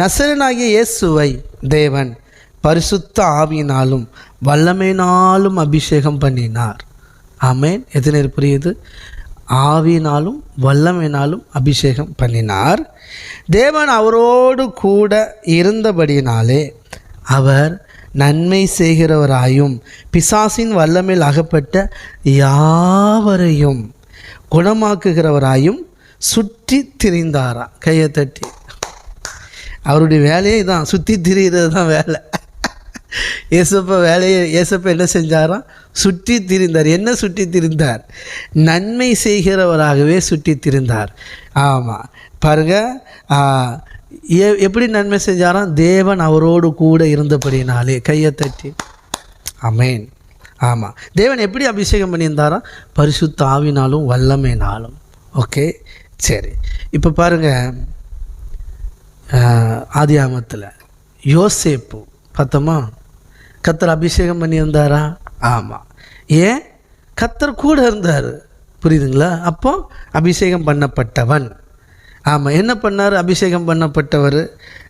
நசரனாகிய இயேசுவை தேவன் பரிசுத்த ஆவியினாலும் வல்லமையினாலும் அபிஷேகம் பண்ணினார். ஆமேன். எத்தனை புரியுது? ஆவியினாலும் வல்லமையினாலும் அபிஷேகம் பண்ணினார். தேவன் அவரோடு கூட இருந்தபடியினாலே அவர் நன்மை செய்கிறவராயும் பிசாசின் வல்லமையில் அகப்பட்ட யாவரையும் குணமாக்குகிறவராயும் சுற்றி திரிந்தாரா? கையை தட்டி. அவருடைய வேலையே இதான். சுற்றி திரிகிறது தான் வேலை. ஏசப்ப வேலையை ஏசப்ப என்ன செஞ்சாராம்? சுற்றி திரிந்தார். என்ன சுற்றி திரிந்தார்? நன்மை செய்கிறவராகவே சுற்றி திரிந்தார். ஆமாம் பாருங்க எப்படி நன்மை செஞ்சாராம்? தேவன் அவரோடு கூட இருந்தபடினாலே கையை தட்டி. அமேன் ஆமாம் தேவன் எப்படி அபிஷேகம் பண்ணியிருந்தாராம்? பரிசுத்த ஆவினாலும் வல்லமைனாலும் ஓகே சரி. இப்போ பாருங்கள் ஆதி ஆமத்தில் யோசேப்பு பார்த்தோமா? கத்தர் அபிஷேகம் பண்ணியிருந்தாரா? ஆமாம் ஏன்? கத்தர் கூட இருந்தார். புரியுதுங்களா? அப்போ அபிஷேகம் பண்ணப்பட்டவன். ஆமாம் என்ன பண்ணார்? அபிஷேகம் பண்ணப்பட்டவர்.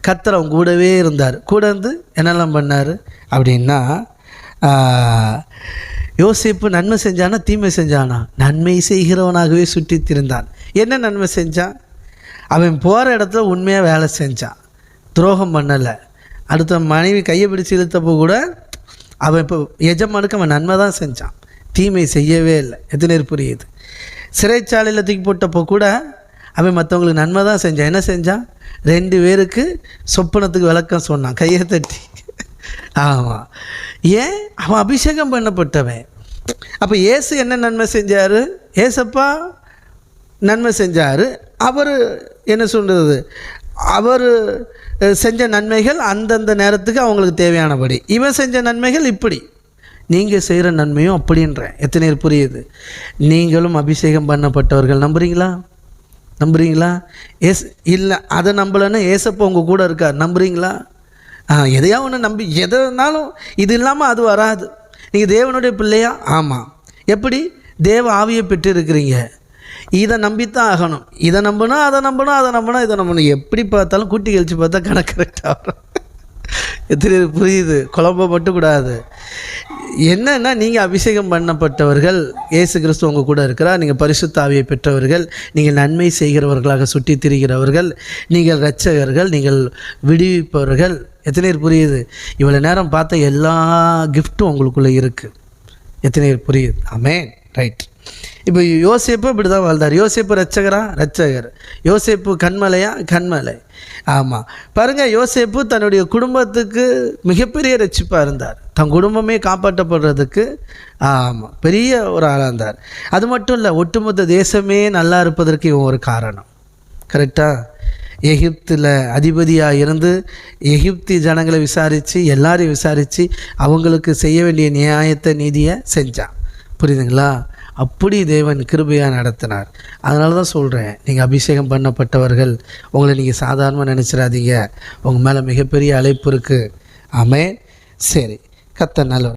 கத்தர் அவங்க கூடவே இருந்தார். கூட இருந்து என்னெல்லாம் பண்ணார்? அப்படின்னா யோசிப்பு யோசேப்பு நன்மை செஞ்சானா தீமை செஞ்சானா? நன்மை செய்கிறவனாகவே சுற்றித் திருந்தான் என்ன நன்மை செஞ்சான்? அவன் போகிற இடத்துல உண்மையாக வேலை செஞ்சான் துரோகம் பண்ணலை. அடுத்த மனைவி கையை பிடிச்சி இழுத்தப்போ கூட அவன் இப்போ எஜமானுக்கு அவன் நன்மை தான் செஞ்சான். தீமை செய்யவே இல்லை. எத்தனை புரியுது? சிறைச்சாலையில் தூக்கி போட்டப்போ கூட அவன் மற்றவங்களுக்கு நன்மை தான் செஞ்சான். என்ன செஞ்சான்? ரெண்டு பேருக்கு சொப்பனத்துக்கு விளக்கம் சொன்னான். கையை தட்டி. ஆமாம் ஏன்? அவன் அபிஷேகம் பண்ணப்பட்டவன். அப்போ ஏசு என்ன நன்மை செஞ்சார்? ஏசப்பா நன்மை செஞ்சார். அவர் என்ன சொல்கிறது அவர் செஞ்ச நன்மைகள் அந்தந்த நேரத்துக்கு அவங்களுக்கு தேவையானபடி. இவன் செஞ்ச நன்மைகள் இப்படி. நீங்கள் செய்கிற நன்மையும் அப்படின்றேன். எத்தனை பேர் புரியுது? நீங்களும் அபிஷேகம் பண்ணப்பட்டவர்கள். நம்புறீங்களா? நம்புறீங்களா? ஏஸ் இல்லை அதை நம்பலைன்னா ஏசப்போ உங்கள் கூட இருக்கார். நம்புறீங்களா? ஆ எதையா ஒன்று நம்பி எதனாலும் இது இல்லாமல் அது வராது. நீங்கள் தேவனுடைய பிள்ளையா? ஆமாம் எப்படி? தேவ ஆவியை பெற்று இருக்கிறீங்க இதை நம்பித்தான் ஆகணும். இதை நம்பினா அதை நம்பினா அதை நம்பினா இதை நம்பணும் எப்படி பார்த்தாலும் கூட்டி கழிச்சு பார்த்தா கணக்கு கரெக்டாக வரும். எத்தனை புரியுது? குழம்ப மட்டும் கூடாது. என்னன்னா நீங்கள் அபிஷேகம் பண்ணப்பட்டவர்கள் இயேசு கிறிஸ்து உங்கள் கூட இருக்கிறார் நீங்கள் பரிசுத்தாவியை பெற்றவர்கள் நீங்கள் நன்மை செய்கிறவர்களாக சுட்டி திரிகிறவர்கள் நீங்கள் ரட்சகர்கள் நீங்கள் விடுவிப்பவர்கள். எத்தனை பேர் புரியுது? இவ்வளோ நேரம் பார்த்த எல்லா கிஃப்ட்டும் உங்களுக்குள்ளே இருக்குது எத்தனை பேர் புரியுது? ஆமேன் ரைட் இப்போ யோசிப்பு இப்படி தான் வாழ்ந்தார். யோசேப்பு ரட்சகரா ரட்சகர் யோசேப்பு கண்மலையா கண்மலை ஆமாம் பாருங்கள் யோசிப்பு தன்னுடைய குடும்பத்துக்கு மிகப்பெரிய ரட்சிப்பாக இருந்தார். தன் குடும்பமே காப்பாற்றப்படுறதுக்கு ஆமாம் பெரிய ஒரு ஆளாக இருந்தார். அது மட்டும் இல்லை ஒட்டுமொத்த தேசமே நல்லா இருப்பதற்கு இவன் ஒரு காரணம். கரெக்டாக எகிப்தில் அதிபதியாக இருந்து எகிப்தி ஜனங்களை விசாரித்து எல்லாரையும் விசாரித்து அவங்களுக்கு செய்ய வேண்டிய நியாயத்தை நீதியை செஞ்சான். புரியுதுங்களா? அப்படி தேவன் கிருபையாக நடத்தினார். அதனால தான் சொல்கிறேன் நீங்கள் அபிஷேகம் பண்ணப்பட்டவர்கள் உங்களை நீங்கள் சாதாரணமாக நினச்சிடாதீங்க. உங்கள் மேலே மிகப்பெரிய அழைப்பு இருக்குது ஆமே சரி கத்த நல்ல